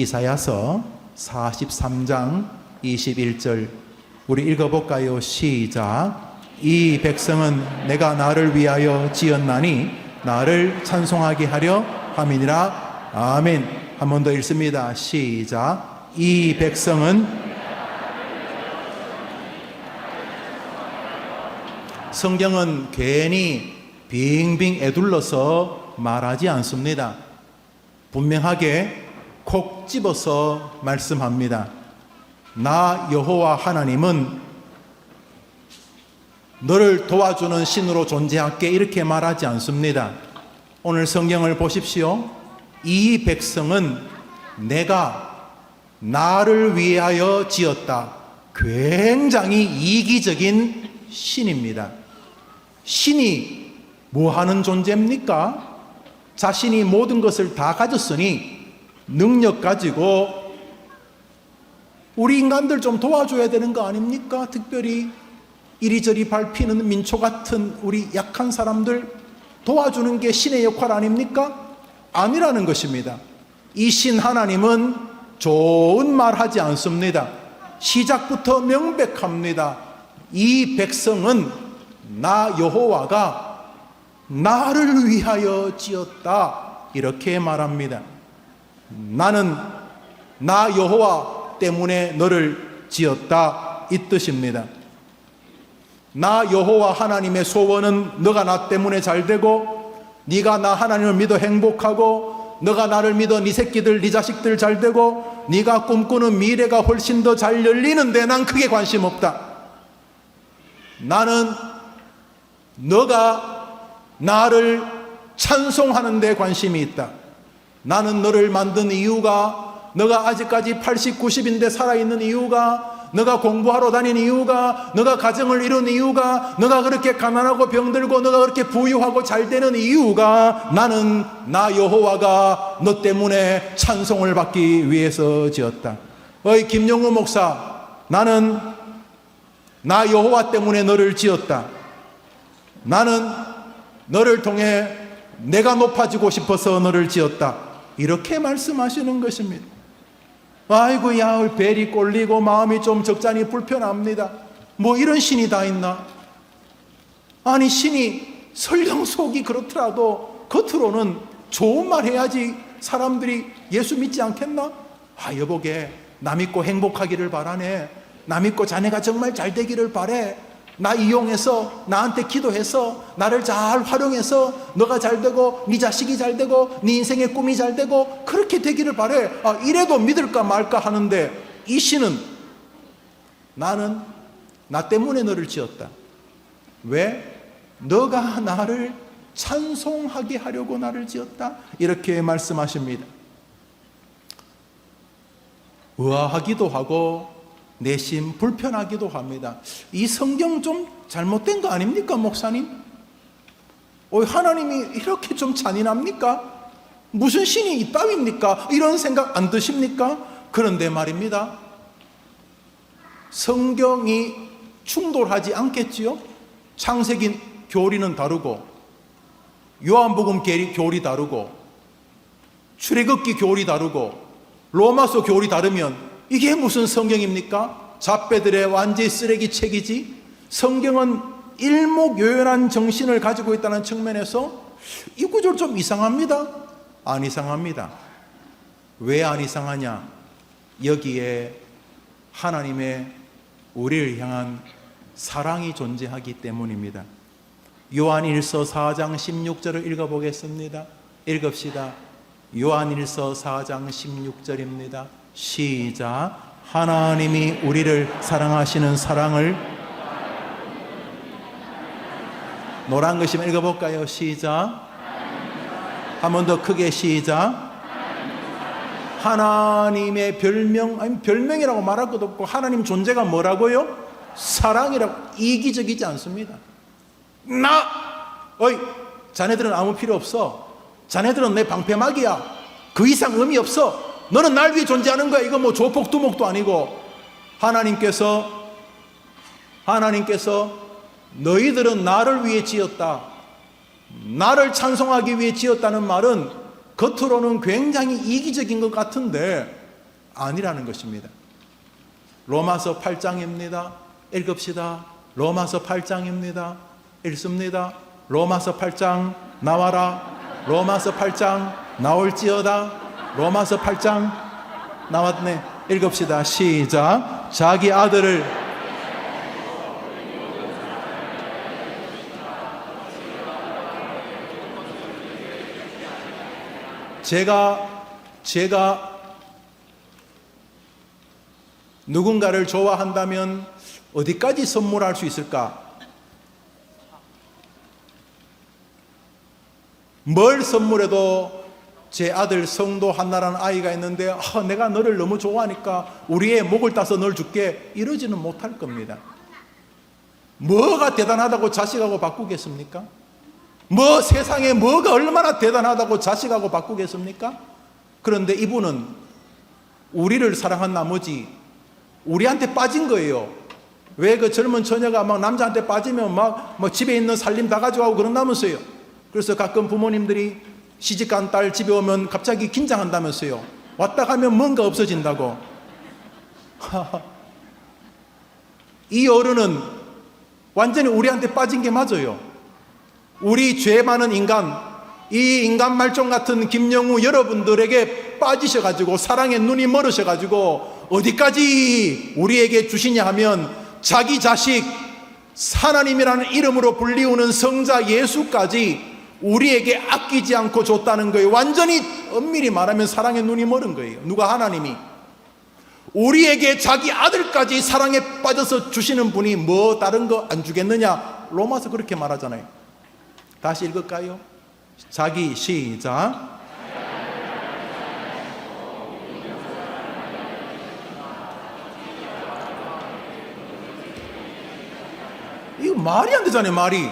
이사야서 43장 21절 우리 읽어볼까요? 시작. 이 백성은 내가 나를 위하여 지었나니 나를 찬송하게 하려 함이니라. 아멘. 한 번 더 읽습니다. 시작. 이 백성은 성경은 괜히 빙빙 애둘러서 말하지 않습니다. 분명하게 콕 집어서 말씀합니다. 나 여호와 하나님은 너를 도와주는 신으로 존재할게 이렇게 말하지 않습니다. 오늘 성경을 보십시오. 이 백성은 내가 나를 위하여 지었다. 굉장히 이기적인 신입니다. 신이 뭐 하는 존재입니까? 자신이 모든 것을 다 가졌으니 능력 가지고 우리 인간들 좀 도와줘야 되는 거 아닙니까? 특별히 이리저리 밟히는 민초 같은 우리 약한 사람들 도와주는 게 신의 역할 아닙니까? 아니라는 것입니다. 이 신 하나님은 좋은 말 하지 않습니다. 시작부터 명백합니다. 이 백성은 나 여호와가 나를 위하여 지었다. 이렇게 말합니다. 나는 나 여호와 때문에 너를 지었다. 이 뜻입니다. 나 여호와 하나님의 소원은 너가 나 때문에 잘 되고 네가 나 하나님을 믿어 행복하고 너가 나를 믿어 네 새끼들 네 자식들 잘 되고 네가 꿈꾸는 미래가 훨씬 더 잘 열리는데 난 크게 관심 없다. 나는 너가 나를 찬송하는 데 관심이 있다. 나는 너를 만든 이유가 너가 아직까지 80, 90인데 살아있는 이유가 너가 공부하러 다닌 이유가 너가 가정을 이룬 이유가 너가 그렇게 가난하고 병들고 너가 그렇게 부유하고 잘 되는 이유가 나는 나 여호와가 너 때문에 찬송을 받기 위해서 지었다. 어이 김영우 목사 나는 나 여호와 때문에 너를 지었다. 나는 너를 통해 내가 높아지고 싶어서 너를 지었다. 이렇게 말씀하시는 것입니다. 아이고야 벨이 꼴리고 마음이 좀 적잖이 불편합니다. 뭐 이런 신이 다 있나? 아니 신이 설령 속이 그렇더라도 겉으로는 좋은 말 해야지 사람들이 예수 믿지 않겠나? 아 여보게 나 믿고 행복하기를 바라네. 나 믿고 자네가 정말 잘 되기를 바래. 나 이용해서 나한테 기도해서 나를 잘 활용해서 너가 잘 되고 네 자식이 잘 되고 네 인생의 꿈이 잘 되고 그렇게 되기를 바래. 아, 이래도 믿을까 말까 하는데 이 신은 나는 나 때문에 너를 지었다. 왜? 너가 나를 찬송하게 하려고 나를 지었다. 이렇게 말씀하십니다. 의아하기도 하고 내심 불편하기도 합니다. 이 성경 좀 잘못된 거 아닙니까, 목사님? 어, 하나님이 이렇게 좀 잔인합니까? 무슨 신이 이따위입니까? 이런 생각 안 드십니까? 그런데 말입니다. 성경이 충돌하지 않겠지요? 창세기 교리는 다르고, 요한복음 교리 다르고, 출애굽기 교리 다르고, 로마서 교리 다르면 이게 무슨 성경입니까? 잡배들의 완전 쓰레기 책이지. 성경은 일목요연한 정신을 가지고 있다는 측면에서 이 구절 좀 이상합니다. 안 이상합니다. 왜 안 이상하냐? 여기에 하나님의 우리를 향한 사랑이 존재하기 때문입니다. 요한일서 4장 16절을 읽어보겠습니다. 읽읍시다. 요한일서 4장 16절입니다. 시작. 하나님이 우리를 사랑하시는 사랑을 노란 것이면 읽어볼까요? 시작. 한 번 더 크게 시작. 하나님의 별명, 아니 별명이라고 말할 것도 없고 하나님 존재가 뭐라고요? 사랑이라고 이기적이지 않습니다. 나, 어이, 자네들은 아무 필요 없어. 자네들은 내 방패막이야. 그 이상 의미 없어. 너는 날 위해 존재하는 거야. 이거 뭐 조폭 두목도 아니고 하나님께서 하나님께서 너희들은 나를 위해 지었다. 나를 찬송하기 위해 지었다는 말은 겉으로는 굉장히 이기적인 것 같은데 아니라는 것입니다. 로마서 8장입니다. 읽읍시다. 로마서 8장입니다. 읽습니다. 로마서 8장 나와라. 로마서 8장 나올지어다. 로마서 8장 나왔네. 읽읍시다. 시작. 자기 아들을 제가 제가 누군가를 좋아한다면 어디까지 선물할 수 있을까? 뭘 선물해도 제 아들 성도 한나라는 아이가 있는데 아, 내가 너를 너무 좋아하니까 우리의 목을 따서 널 줄게 이러지는 못할 겁니다. 뭐가 대단하다고 자식하고 바꾸겠습니까? 뭐 세상에 뭐가 얼마나 대단하다고 자식하고 바꾸겠습니까? 그런데 이분은 우리를 사랑한 나머지 우리한테 빠진 거예요. 왜 그 젊은 처녀가 막 남자한테 빠지면 막 뭐 집에 있는 살림 다 가져가고 그런다면서요. 그래서 가끔 부모님들이 시집간 딸 집에 오면 갑자기 긴장한다면서요. 왔다 가면 뭔가 없어진다고. 이 어른은 완전히 우리한테 빠진 게 맞아요. 우리 죄 많은 인간, 이 인간 말종 같은 김영우 여러분들에게 빠지셔가지고 사랑의 눈이 멀으셔가지고 어디까지 우리에게 주시냐 하면 자기 자식 하나님이라는 이름으로 불리우는 성자 예수까지 우리에게 아끼지 않고 줬다는 거예요. 완전히 엄밀히 말하면 사랑의 눈이 멀은 거예요. 누가 하나님이 우리에게 자기 아들까지 사랑에 빠져서 주시는 분이 뭐 다른 거 안 주겠느냐? 로마서 그렇게 말하잖아요. 다시 읽을까요? 자기 시작. 이거 말이 안 되잖아요, 말이.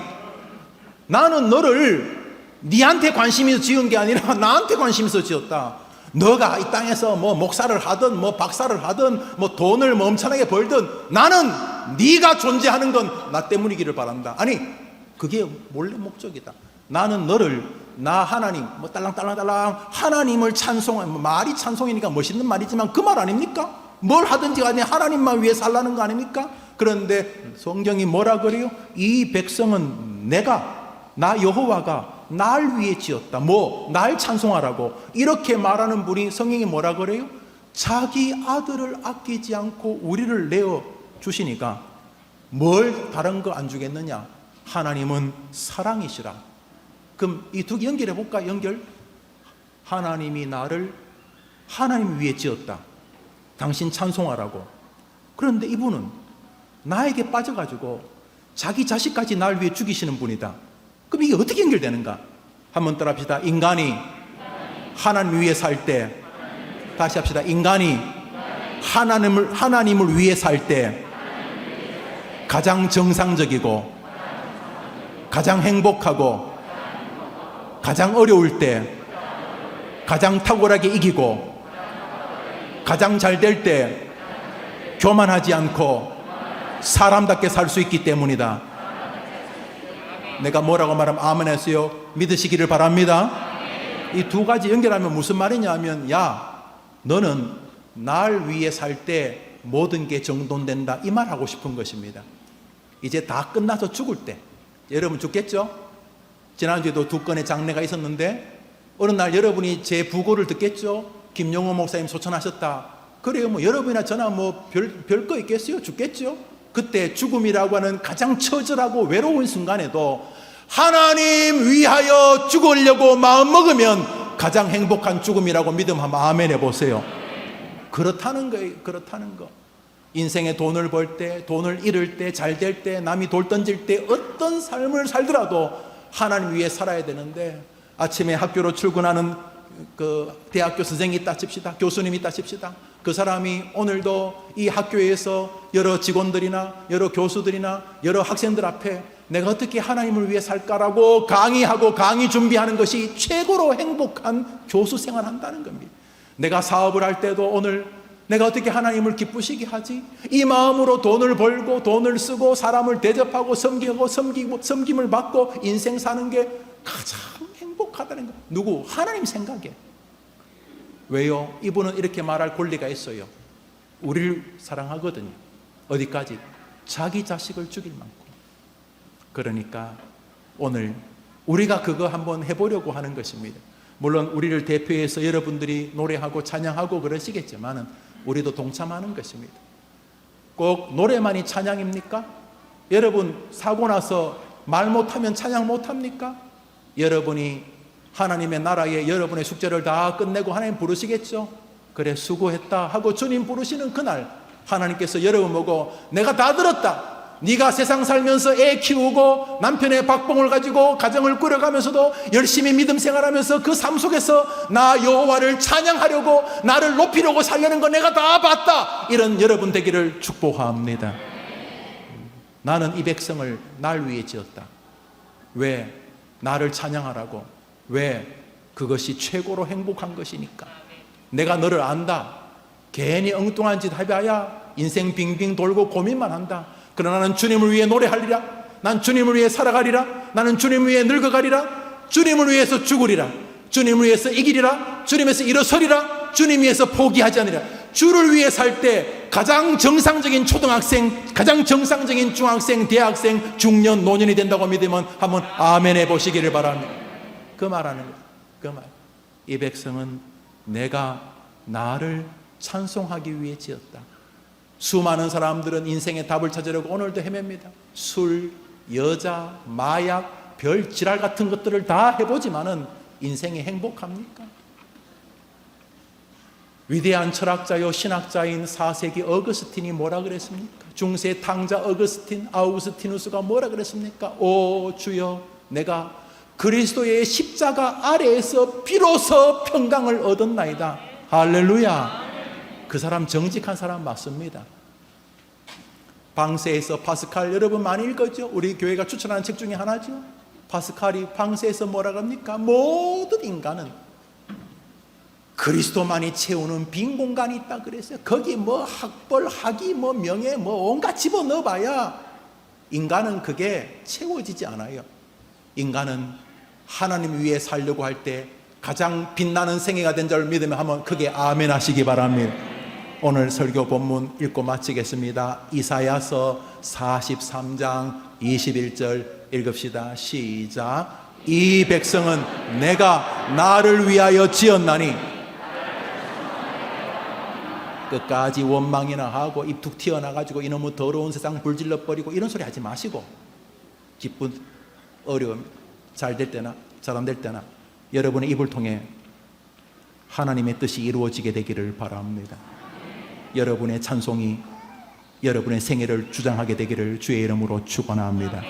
나는 너를 니한테 관심이 있어 지은 게 아니라 나한테 관심이 있어 지었다. 너가 이 땅에서 뭐 목사를 하든 뭐 박사를 하든 뭐 돈을 뭐 엄청나게 벌든 나는 네가 존재하는 건 나 때문이기를 바란다. 아니 그게 원래 목적이다. 나는 너를 나 하나님 뭐 딸랑딸랑딸랑 하나님을 찬송 뭐 말이 찬송이니까 멋있는 말이지만 그 말 아닙니까? 뭘 하든지 간에 하나님만 위해 살라는 거 아닙니까? 그런데 성경이 뭐라 그래요? 이 백성은 내가 나 여호와가 날 위해 지었다. 뭐 날 찬송하라고 이렇게 말하는 분이 성경이 뭐라 그래요? 자기 아들을 아끼지 않고 우리를 내어 주시니까 뭘 다른 거 안 주겠느냐? 하나님은 사랑이시라. 그럼 이 두 개 연결해 볼까? 연결. 하나님이 나를 하나님 위해 지었다. 당신 찬송하라고. 그런데 이분은 나에게 빠져가지고 자기 자식까지 날 위해 죽이시는 분이다. 그럼 이게 어떻게 연결되는가? 한번 따라 합시다. 인간이 하나님 위해 살 때, 다시 합시다. 인간이 하나님을, 하나님을 위해 살 때, 가장 정상적이고, 가장 행복하고, 가장 어려울 때, 가장 탁월하게 이기고, 가장 잘 될 때, 교만하지 않고, 사람답게 살 수 있기 때문이다. 내가 뭐라고 말하면 아멘 했어요. 믿으시기를 바랍니다. 이 두 가지 연결하면 무슨 말이냐 하면, 야, 너는 날 위해 살 때 모든 게 정돈된다. 이 말 하고 싶은 것입니다. 이제 다 끝나서 죽을 때. 여러분 죽겠죠? 지난주에도 두 건의 장례가 있었는데, 어느 날 여러분이 제 부고를 듣겠죠? 김용호 목사님 소천하셨다. 그래요. 뭐 여러분이나 저나 뭐 별, 별거 있겠어요? 죽겠죠? 그때 죽음이라고 하는 가장 처절하고 외로운 순간에도 하나님 위하여 죽으려고 마음 먹으면 가장 행복한 죽음이라고 믿음 한번 아멘 해보세요. 그렇다는 거예요. 그렇다는 거. 인생에 돈을 벌 때, 돈을 잃을 때, 잘 될 때, 남이 돌 던질 때 어떤 삶을 살더라도 하나님 위해 살아야 되는데 아침에 학교로 출근하는 그 대학교 선생이 있다 칩시다. 교수님이 있다 칩시다. 그 사람이 오늘도 이 학교에서 여러 직원들이나 여러 교수들이나 여러 학생들 앞에 내가 어떻게 하나님을 위해 살까라고 강의하고 강의 준비하는 것이 최고로 행복한 교수 생활 한다는 겁니다. 내가 사업을 할 때도 오늘 내가 어떻게 하나님을 기쁘시게 하지? 이 마음으로 돈을 벌고 돈을 쓰고 사람을 대접하고 섬기고 섬기고 섬김을 받고 인생 사는 게 가장 행복하다는 거. 누구? 하나님 생각에. 왜요? 이분은 이렇게 말할 권리가 있어요. 우리를 사랑하거든요. 어디까지? 자기 자식을 죽일 만큼. 그러니까 오늘 우리가 그거 한번 해보려고 하는 것입니다. 물론 우리를 대표해서 여러분들이 노래하고 찬양하고 그러시겠지만은 우리도 동참하는 것입니다. 꼭 노래만이 찬양입니까? 여러분 사고 나서 말 못하면 찬양 못합니까? 여러분이 하나님의 나라에 여러분의 숙제를 다 끝내고 하나님 부르시겠죠? 그래 수고했다 하고 주님 부르시는 그날 하나님께서 여러분 보고 내가 다 들었다. 네가 세상 살면서 애 키우고 남편의 박봉을 가지고 가정을 꾸려가면서도 열심히 믿음 생활하면서 그 삶 속에서 나 여호와를 찬양하려고 나를 높이려고 살려는 거 내가 다 봤다. 이런 여러분 되기를 축복합니다. 나는 이 백성을 날 위해 지었다. 왜? 나를 찬양하라고. 왜? 그것이 최고로 행복한 것이니까. 내가 너를 안다. 괜히 엉뚱한 짓 하봐야 인생 빙빙 돌고 고민만 한다. 그러나 나는 주님을 위해 노래하리라. 난 주님을 위해 살아가리라. 나는 주님을 위해 늙어가리라. 주님을 위해서 죽으리라. 주님을 위해서 이기리라. 주님에서 일어서리라. 주님 위해서 포기하지 않으리라. 주를 위해 살 때 가장 정상적인 초등학생, 가장 정상적인 중학생, 대학생, 중년, 노년이 된다고 믿으면 한번 아멘 해 보시기를 바랍니다. 그 말하는. 그 말. 이 백성은 내가 나를 찬송하기 위해 지었다. 수많은 사람들은 인생의 답을 찾으려고 오늘도 헤맵니다. 술, 여자, 마약, 별 지랄 같은 것들을 다 해보지만은 인생이 행복합니까? 위대한 철학자요 신학자인 4세기 어거스틴이 뭐라 그랬습니까? 중세 탕자 어거스틴 아우구스티누스가 뭐라 그랬습니까? 오 주여 내가 그리스도의 십자가 아래에서 비로소 평강을 얻었나이다. 할렐루야. 그 사람 정직한 사람 맞습니다. 방세에서 파스칼 여러분 많이 읽었죠? 우리 교회가 추천하는 책 중에 하나죠. 파스칼이 방세에서 뭐라 합니까? 모든 인간은 그리스도만이 채우는 빈 공간이 있다 그랬어요. 거기 뭐 학벌, 학위, 뭐 명예, 뭐 온갖 집어 넣어봐야 인간은 그게 채워지지 않아요. 인간은 하나님 위해 살려고 할 때 가장 빛나는 생애가 된 줄 믿으면 한번 크게 아멘 하시기 바랍니다. 오늘 설교 본문 읽고 마치겠습니다. 이사야서 43장 21절 읽읍시다. 시작. 이 백성은 내가 나를 위하여 지었나니 끝까지 원망이나 하고 입 툭 튀어나가지고 이놈의 더러운 세상 불질러 버리고 이런 소리 하지 마시고 기쁜 어려움 잘 될 때나 잘안될 때나 여러분의 입을 통해 하나님의 뜻이 이루어지게 되기를 바랍니다. 여러분의 찬송이 여러분의 생애를 주장하게 되기를 주의 이름으로 축원합니다.